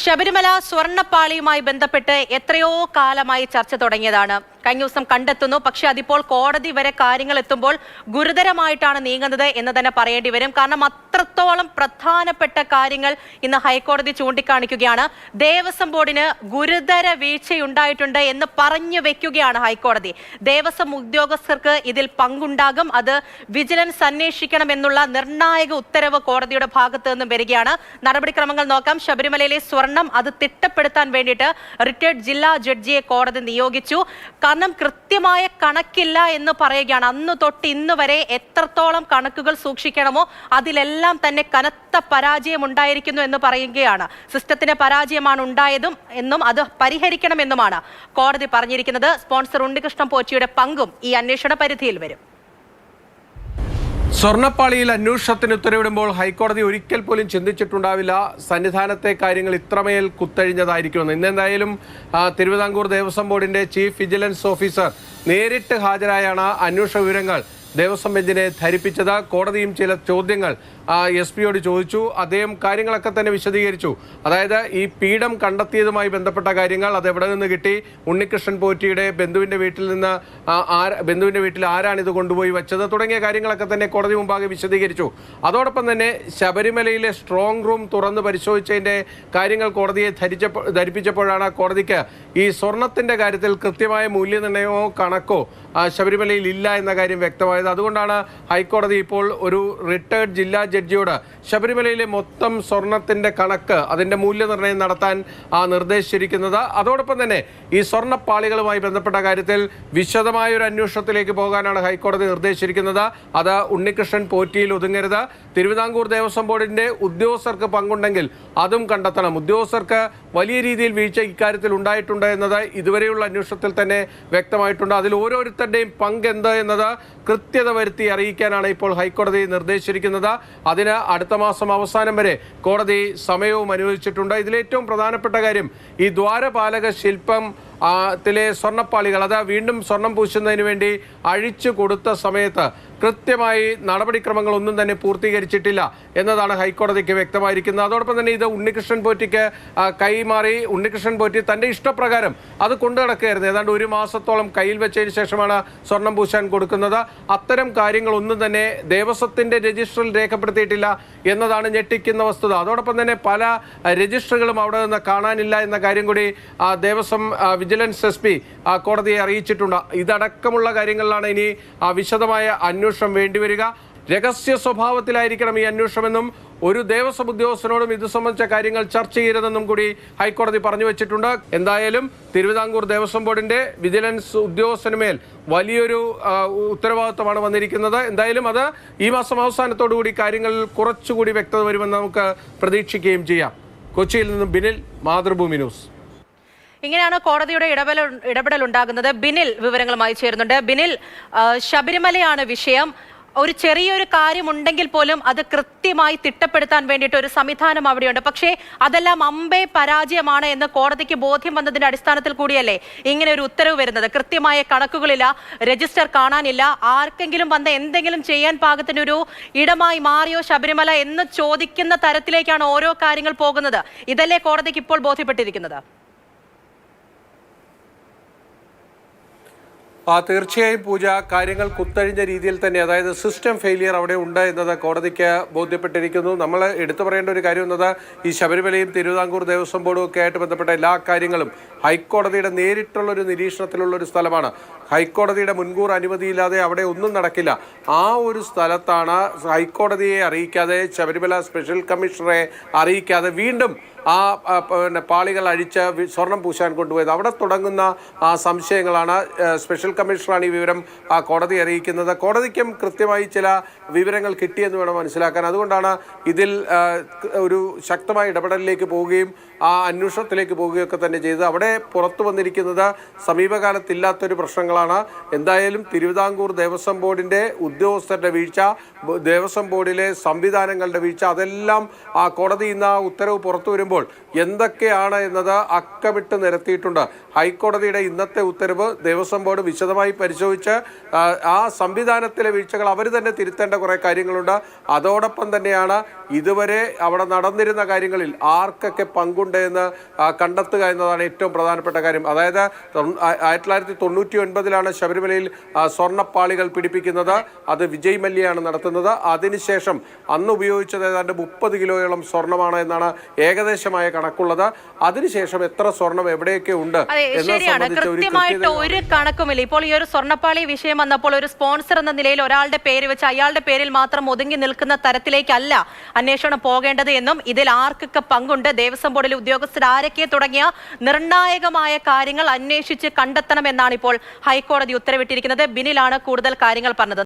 ശബരിമല സ്വർണപ്പാളിയുമായി ബന്ധപ്പെട്ട് എത്രയോ കാലമായി ചർച്ച തുടങ്ങിയതാണ്. കഴിഞ്ഞ ദിവസം കണ്ടെത്തുന്നു. പക്ഷെ അതിപ്പോൾ കോടതി വരെ കാര്യങ്ങൾ എത്തുമ്പോൾ ഗുരുതരമായിട്ടാണ് നീങ്ങുന്നത് എന്ന് തന്നെ പറയേണ്ടി വരും. കാരണം അത്രത്തോളം പ്രധാനപ്പെട്ട കാര്യങ്ങൾ ഇന്ന് ഹൈക്കോടതി ചൂണ്ടിക്കാണിക്കുകയാണ്. ദേവസ്വം ബോർഡിന് ഗുരുതര വീഴ്ചയുണ്ടായിട്ടുണ്ട് എന്ന് പറഞ്ഞു വെക്കുകയാണ് ഹൈക്കോടതി. ദേവസ്വം ഉദ്യോഗസ്ഥർക്ക് ഇതിൽ പങ്കുണ്ടാകും. അത് വിജിലൻസ് അന്വേഷിക്കണം എന്നുള്ള നിർണായക ഉത്തരവ് കോടതിയുടെ ഭാഗത്ത് നിന്നും വരികയാണ്. നടപടിക്രമങ്ങൾ നോക്കാം. ശബരിമലയിലെ സ്വർണം അത് തിട്ടപ്പെടുത്താൻ വേണ്ടിയിട്ട് റിട്ടയർഡ് ജില്ലാ ജഡ്ജിയെ കോടതി നിയോഗിച്ചു. കാരണം കൃത്യമായ കണക്കില്ല എന്ന് പറയുകയാണ്. അന്ന് തൊട്ട് ഇന്ന് വരെ എത്രത്തോളം കണക്കുകൾ സൂക്ഷിക്കണമോ അതിലെല്ലാം തന്നെ കനത്ത പരാജയം ഉണ്ടായിരിക്കുന്നു എന്ന് പറയുകയാണ്. സിസ്റ്റത്തിന് പരാജയമാണ് ഉണ്ടായതും എന്നും അത് പരിഹരിക്കണമെന്നുമാണ് കോടതി പറഞ്ഞിരിക്കുന്നത്. സ്പോൺസർ ഉണ്ണികൃഷ്ണൻ പോച്ചിയുടെ പങ്കും ഈ അന്വേഷണ പരിധിയിൽ വരും. സ്വർണപ്പാളിയിൽ അന്വേഷണത്തിന് ഉത്തരവിടുമ്പോൾ ഹൈക്കോടതി ഒരിക്കൽ പോലും ചിന്തിച്ചിട്ടുണ്ടാവില്ല. സന്നിധാനത്തെ കാര്യങ്ങൾ ഇത്രമേൽ കുത്തഴിഞ്ഞതായിരിക്കുമെന്ന്. ഇന്നെന്തായാലും തിരുവിതാംകൂർ ദേവസ്വം ബോർഡിന്റെ ചീഫ് വിജിലൻസ് ഓഫീസർ നേരിട്ട് ഹാജരായാണ്. അന്വേഷണ വിവരങ്ങൾ ദേവസ്വം ബെഞ്ചിനെ ധരിപ്പിച്ചത് കോടതിയും ചില ചോദ്യങ്ങൾ എസ് പിയോട് ചോദിച്ചു. അദ്ദേഹം കാര്യങ്ങളൊക്കെ തന്നെ വിശദീകരിച്ചു. അതായത് ഈ പീഠം കണ്ടെത്തിയതുമായി ബന്ധപ്പെട്ട കാര്യങ്ങൾ അത് എവിടെ നിന്ന് കിട്ടി? ഉണ്ണികൃഷ്ണൻ പോറ്റിയുടെ ബന്ധുവിന്റെ വീട്ടിൽ നിന്ന് ബന്ധുവിന്റെ വീട്ടിൽ ആരാണ് ഇത് കൊണ്ടുപോയി വെച്ചത്? തുടങ്ങിയ കാര്യങ്ങളൊക്കെ തന്നെ കോടതി മുമ്പാകെ വിശദീകരിച്ചു. അതോടൊപ്പം തന്നെ ശബരിമലയിലെ സ്ട്രോങ് റൂം തുറന്ന് പരിശോധിച്ചതിന്റെ കാര്യങ്ങൾ കോടതിയെ ധരിച്ചപ്പോൾ ധരിപ്പിച്ചപ്പോഴാണ് കോടതിക്ക് ഈ സ്വർണത്തിന്റെ കാര്യത്തിൽ കൃത്യമായ മൂല്യനിർണയമോ കണക്കോ ശബരിമലയിൽ ഇല്ല എന്ന കാര്യം വ്യക്തമായത് അതുകൊണ്ടാണ് ഹൈക്കോടതി ഇപ്പോൾ ഒരു റിട്ടയർഡ് ജില്ലാ ജഡ്ജിയോട് ശബരിമലയിലെ മൊത്തം സ്വർണത്തിന്റെ കണക്ക് അതിന്റെ മൂല്യനിർണയം നടത്താൻ ആ, നിർദ്ദേശിച്ചിരിക്കുന്നത്. അതോടൊപ്പം തന്നെ ഈ സ്വർണപ്പാളികളുമായി ബന്ധപ്പെട്ട കാര്യത്തിൽ വിശദമായ ഒരു അന്വേഷണത്തിലേക്ക് പോകാനാണ് ഹൈക്കോടതി നിർദ്ദേശിച്ചിരിക്കുന്നത്. അത് ഉണ്ണികൃഷ്ണൻ പോറ്റിയിൽ ഒതുങ്ങരുത്. തിരുവിതാംകൂർ ദേവസ്വം ബോർഡിന്റെ ഉദ്യോഗസ്ഥർക്ക് പങ്കുണ്ടെങ്കിൽ അതും കണ്ടെത്തണം. ഉദ്യോഗസ്ഥർക്ക് വലിയ രീതിയിൽ വീഴ്ച ഇക്കാര്യത്തിൽ ഉണ്ടായിട്ടുണ്ട് എന്നത് ഇതുവരെയുള്ള അന്വേഷണത്തിൽ തന്നെ വ്യക്തമായിട്ടുണ്ട്. അതിൽ ഓരോരുത്തരുടെയും പങ്ക് എന്ത് എന്നത് കൃത്യത വരുത്തി അറിയിക്കാനാണ് ഇപ്പോൾ ഹൈക്കോടതി നിർദ്ദേശിച്ചിരിക്കുന്നത്. അതിന് അടുത്ത മാസം അവസാനം വരെ കോടതി സമയവും അനുവദിച്ചിട്ടുണ്ട്. ഇതിലേറ്റവും പ്രധാനപ്പെട്ട കാര്യം ഈ ദ്വാരപാലക ശില്പം ത്തിലെ സ്വർണപ്പാളികൾ അത് വീണ്ടും സ്വർണം പൂശുന്നതിന് വേണ്ടി അഴിച്ചു കൊടുത്ത സമയത്ത് കൃത്യമായി നടപടിക്രമങ്ങൾ ഒന്നും തന്നെ പൂർത്തീകരിച്ചിട്ടില്ല എന്നതാണ് ഹൈക്കോടതിക്ക് വ്യക്തമായിരിക്കുന്നത്. അതോടൊപ്പം തന്നെ ഇത് ഉണ്ണികൃഷ്ണൻ പോറ്റിക്ക് കൈമാറി. ഉണ്ണികൃഷ്ണൻ പോറ്റി തന്റെ ഇഷ്ടപ്രകാരം അത് കൊണ്ടു നടക്കുകയായിരുന്നു. ഏതാണ്ട് ഒരു മാസത്തോളം കയ്യിൽ വെച്ചതിന് ശേഷമാണ് സ്വർണം പൂശാൻ കൊടുക്കുന്നത്. അത്തരം കാര്യങ്ങളൊന്നും തന്നെ ദേവസ്വത്തിന്റെ രജിസ്റ്ററിൽ രേഖപ്പെടുത്തിയിട്ടില്ല എന്നതാണ് ഞെട്ടിക്കുന്ന വസ്തുത. അതോടൊപ്പം തന്നെ പല രജിസ്റ്ററുകളും അവിടെ നിന്ന് കാണാനില്ല എന്ന കാര്യം കൂടി ദേവസ്വം വിജിലൻസ് എസ് പി കോടതിയെ അറിയിച്ചിട്ടുണ്ട്. ഇതടക്കമുള്ള കാര്യങ്ങളിലാണ് ഇനി വിശദമായ അന്വേഷണം വേണ്ടിവരിക. രഹസ്യ സ്വഭാവത്തിലായിരിക്കണം ഈ അന്വേഷണമെന്നും ഒരു ദേവസ്വം ഉദ്യോഗസ്ഥനോടും ഇത് സംബന്ധിച്ച കാര്യങ്ങൾ ചർച്ച ചെയ്യരുതെന്നും കൂടി ഹൈക്കോടതി പറഞ്ഞു വെച്ചിട്ടുണ്ട്. എന്തായാലും തിരുവിതാംകൂർ ദേവസ്വം ബോർഡിന്റെ വിജിലൻസ് ഉദ്യോഗസ്ഥന് മേൽ വലിയൊരു ഉത്തരവാദിത്തമാണ് വന്നിരിക്കുന്നത്. എന്തായാലും അത് ഈ മാസം അവസാനത്തോടുകൂടി കാര്യങ്ങളിൽ കുറച്ചുകൂടി വ്യക്തത വരുമെന്ന് നമുക്ക് പ്രതീക്ഷിക്കുകയും ചെയ്യാം. കൊച്ചിയിൽ നിന്നും ബിനിൽ മാതൃഭൂമി ന്യൂസ്. ഇങ്ങനെയാണ് കോടതിയുടെ ഇടപെടൽ ഇടപെടൽ ഉണ്ടാകുന്നത് ബിനിൽ വിവരങ്ങളുമായി ചേരുന്നുണ്ട്. ബിനിൽ ശബരിമലയാണ് വിഷയം. ഒരു ചെറിയൊരു കാര്യം ഉണ്ടെങ്കിൽ പോലും അത് കൃത്യമായി തിട്ടപ്പെടുത്താൻ വേണ്ടിയിട്ട് ഒരു സംവിധാനം അവിടെയുണ്ട്. പക്ഷേ അതെല്ലാം അമ്പേ പരാജയമാണ് എന്ന് കോടതിക്ക് ബോധ്യം വന്നതിന്റെ അടിസ്ഥാനത്തിൽ കൂടിയല്ലേ ഇങ്ങനെ ഒരു ഉത്തരവ് വരുന്നത്. കൃത്യമായ കണക്കുകളില്ല രജിസ്റ്റർ കാണാനില്ല. ആർക്കെങ്കിലും വന്ന് എന്തെങ്കിലും ചെയ്യാൻ പാകത്തിനൊരു ഇടമായി മാറിയോ ശബരിമല എന്ന് ചോദിക്കുന്ന തരത്തിലേക്കാണ് ഓരോ കാര്യങ്ങൾ പോകുന്നത്. ഇതല്ലേ കോടതിക്ക് ഇപ്പോൾ ബോധ്യപ്പെട്ടിരിക്കുന്നത്? തീർച്ചയായും പൂജ കാര്യങ്ങൾ കുത്തഴിഞ്ഞ രീതിയിൽ തന്നെ അതായത് സിസ്റ്റം ഫെയിലിയർ അവിടെ ഉണ്ട് എന്നത് കോടതിക്ക് ബോധ്യപ്പെട്ടിരിക്കുന്നു. നമ്മൾ എടുത്തു പറയേണ്ട ഒരു കാര്യം എന്നത് ഈ ശബരിമലയും തിരുവിതാംകൂർ ദേവസ്വം ബോർഡും ഒക്കെ ആയിട്ട് ബന്ധപ്പെട്ട എല്ലാ കാര്യങ്ങളും ഹൈക്കോടതിയുടെ നേരിട്ടുള്ള ഒരു നിരീക്ഷണത്തിലുള്ള ഒരു സ്ഥലമാണ്. ഹൈക്കോടതിയുടെ മുൻകൂർ അനുമതിയില്ലാതെ അവിടെ ഒന്നും നടക്കില്ല. ആ ഒരു സ്ഥലത്താണ് ഹൈക്കോടതിയെ അറിയിക്കാതെ ശബരിമല സ്പെഷ്യൽ കമ്മീഷണറെ അറിയിക്കാതെ വീണ്ടും ആ പിന്നെ പാളികൾ അഴിച്ച് സ്വർണം പൂശാൻ കൊണ്ടുപോയത്. അവിടെ തുടങ്ങുന്ന ആ സംശയങ്ങളാണ് സ്പെഷ്യൽ കമ്മീഷണറാണ് ഈ വിവരം ആ കോടതി അറിയിക്കുന്നത്. കോടതിക്കും കൃത്യമായി ചില വിവരങ്ങൾ കിട്ടിയെന്ന് വേണം മനസ്സിലാക്കാൻ. അതുകൊണ്ടാണ് ഇതിൽ ഒരു ശക്തമായ ഇടപെടലിലേക്ക് പോവുകയും ആ അന്വേഷണത്തിലേക്ക് പോവുകയൊക്കെ തന്നെ ചെയ്തത്. അവിടെ പുറത്തു വന്നിരിക്കുന്നത് സമീപകാലത്തില്ലാത്തൊരു പ്രശ്നങ്ങളാണ്. എന്നുള്ളതാണ് എന്തായാലും തിരുവിതാംകൂർ ദേവസ്വം ബോർഡിന്റെ ഉദ്യോഗസ്ഥരുടെ വീഴ്ച ദേവസ്വം ബോർഡിലെ സംവിധാനങ്ങളുടെ വീഴ്ച അതെല്ലാം ആ കോടതി ഇന്ന് ആ ഉത്തരവ് പുറത്തു വരുമ്പോൾ എന്തൊക്കെയാണ് എന്നത് അക്കമിട്ട് നിരത്തിയിട്ടുണ്ട്. ഹൈക്കോടതിയുടെ ഇന്നത്തെ ഉത്തരവ് ദേവസ്വം ബോർഡ് വിശദമായി പരിശോധിച്ച് ആ, സംവിധാനത്തിലെ വീഴ്ചകൾ അവർ തന്നെ തിരുത്തേണ്ട കുറേ കാര്യങ്ങളുണ്ട്. അതോടൊപ്പം തന്നെയാണ് ഇതുവരെ അവിടെ നടന്നിരുന്ന കാര്യങ്ങളിൽ ആർക്കൊക്കെ പങ്കുണ്ട് എന്ന് കണ്ടെത്തുക എന്നതാണ് ഏറ്റവും പ്രധാനപ്പെട്ട കാര്യം. അതായത് ആയിരത്തി തൊള്ളായിരത്തി തൊണ്ണൂറ്റി ഒൻപതിലാണ് ശബരിമലയിൽ സ്വർണപ്പാളികൾ പിടിപ്പിക്കുന്നത്. അത് വിജയ് മല്യയാണ് നടത്തുന്നത്. അതിനുശേഷം അന്ന് ഉപയോഗിച്ചത് ഏതാണ്ട് മുപ്പത് കിലോയോളം സ്വർണമാണ് എന്നാണ് ഏകദേശമായ കണക്കുള്ളത്. അതിനുശേഷം എത്ര സ്വർണം എവിടെയൊക്കെ ഉണ്ട് ശരിയാണ്. കൃത്യമായിട്ട് ഒരു കണക്കുമില്ല. ഇപ്പോൾ ഈ ഒരു സ്വർണപ്പാളി വിഷയം വന്നപ്പോൾ ഒരു സ്പോൺസർ എന്ന നിലയിൽ ഒരാളുടെ പേര് വെച്ച് അയാളുടെ പേരിൽ മാത്രം ഒതുങ്ങി നിൽക്കുന്ന തരത്തിലേക്കല്ല അന്വേഷണം പോകേണ്ടത് എന്നും ഇതിൽ ആർക്കൊക്കെ പങ്കുണ്ട്? ദേവസ്വം ബോർഡിലെ ഉദ്യോഗസ്ഥർ ആരൊക്കെ തുടങ്ങിയ നിർണായകമായ കാര്യങ്ങൾ അന്വേഷിച്ച് കണ്ടെത്തണമെന്നാണ് ഇപ്പോൾ ഹൈക്കോടതി ഉത്തരവിട്ടിരിക്കുന്നത് ബിനിലാണ് കൂടുതൽ കാര്യങ്ങൾ പറഞ്ഞത്.